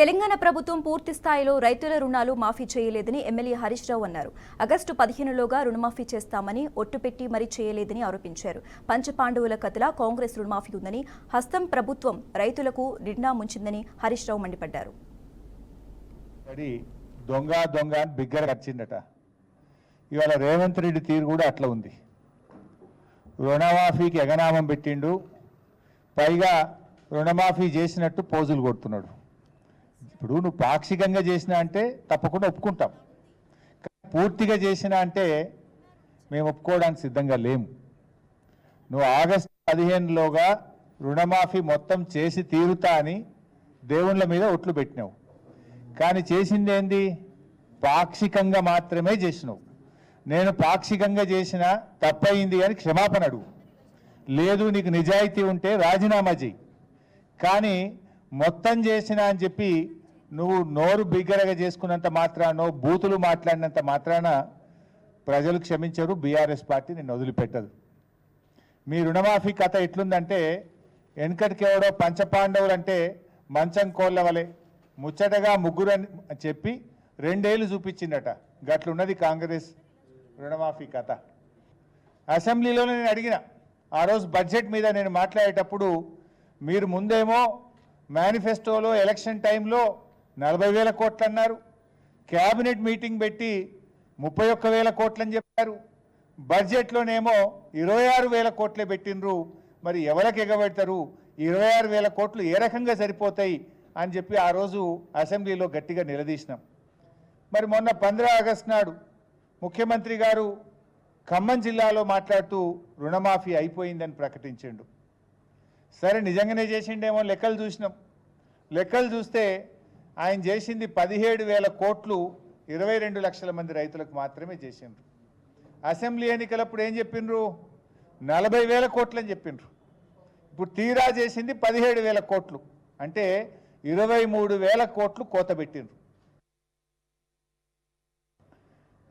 తెలంగాణ ప్రభుత్వం పూర్తి స్థాయిలో రైతుల రుణాలు మాఫీ చేయలేదని ఎమ్మెల్యే హరీష్ రావు అన్నారు. ఆగస్టు పదిహేనులోగా రుణమాఫీ చేస్తామని ఒట్టుపెట్టి మరీ చేయలేదని ఆరోపించారు. పంచపాండవుల కథలా కాంగ్రెస్ రుణమాఫీ ఉందని హస్తం ప్రభుత్వం రైతులకు నిండా ముంచిందని హరీష్ రావు మండిపడ్డారు. దొంగ దొంగ అని బిగ్గర వచ్చిందట ఇవాళ రేవంత్ రెడ్డి తీరు కూడా అట్లా ఉంది. రుణమాఫీకి ఎగనామం పెట్టిండు పైగా రుణమాఫీ చేసినట్టు పోజులు కొడుతున్నాడు. ఇప్పుడు నువ్వు పాక్షికంగా చేసినా అంటే తప్పకుండా ఒప్పుకుంటాం. కానీ పూర్తిగా చేసినా అంటే మేము ఒప్పుకోవడానికి సిద్ధంగా లేము. నువ్వు ఆగస్టు పదిహేనులోగా రుణమాఫీ మొత్తం చేసి తీరుతా అని దేవుళ్ళ మీద ఒట్లు పెట్టినావు. కానీ చేసింది ఏంది? పాక్షికంగా మాత్రమే చేసినావు. నేను పాక్షికంగా చేసిన తప్పయింది అని క్షమాపణ అడుగు. లేదు నీకు నిజాయితీ ఉంటే రాజీనామా చెయ్యి. కానీ మొత్తం చేసిన అని చెప్పి నువ్వు నోరు బిగ్గరగా చేసుకున్నంత మాత్రానో బూతులు మాట్లాడినంత మాత్రాన ప్రజలు క్షమించరు బీఆర్ఎస్ పార్టీ నిన్ను వదిలిపెట్టదు. మీ రుణమాఫీ కథ ఎట్లుందంటే వెనకటికి ఎవడో పంచపాండవులు అంటే మంచం కోళ్ళ వలె ముచ్చటగా ముగ్గురు అని చెప్పి రెండేళ్ళు చూపించిందట గట్లున్నది కాంగ్రెస్ రుణమాఫీ కథ. అసెంబ్లీలోనే నేను అడిగిన ఆ రోజు బడ్జెట్ మీద నేను మాట్లాడేటప్పుడు మీరు ముందేమో మేనిఫెస్టోలో ఎలక్షన్ టైంలో నలభై వేల కోట్లు అన్నారు క్యాబినెట్ మీటింగ్ పెట్టి ముప్పై ఒక్క వేల కోట్లని చెప్పారు. బడ్జెట్లోనేమో ఇరవై ఆరు వేల కోట్లే పెట్టినరు మరి ఎవరికి ఎగబెడతారు? ఇరవై ఆరు వేల కోట్లు ఏ రకంగా సరిపోతాయి అని చెప్పి ఆ రోజు అసెంబ్లీలో గట్టిగా నిలదీసినాం. మరి మొన్న పంద్రా ఆగస్టు నాడు ముఖ్యమంత్రి గారు ఖమ్మం జిల్లాలో మాట్లాడుతూ రుణమాఫీ అయిపోయిందని ప్రకటించిండు. సరే నిజంగానే చేసిండేమో లెక్కలు చూసినాం. లెక్కలు చూస్తే ఆయన చేసింది పదిహేడు వేల కోట్లు ఇరవై రెండు లక్షల మంది రైతులకు మాత్రమే చేసిండ్రు. అసెంబ్లీ ఎన్నికలప్పుడు ఏం చెప్పిండ్రు? నలభై వేల కోట్లు అని చెప్పిండ్రు. ఇప్పుడు తీరా చేసింది పదిహేడు వేల కోట్లు. అంటే ఇరవై మూడు వేల కోట్లు కోత పెట్టిండ్రు.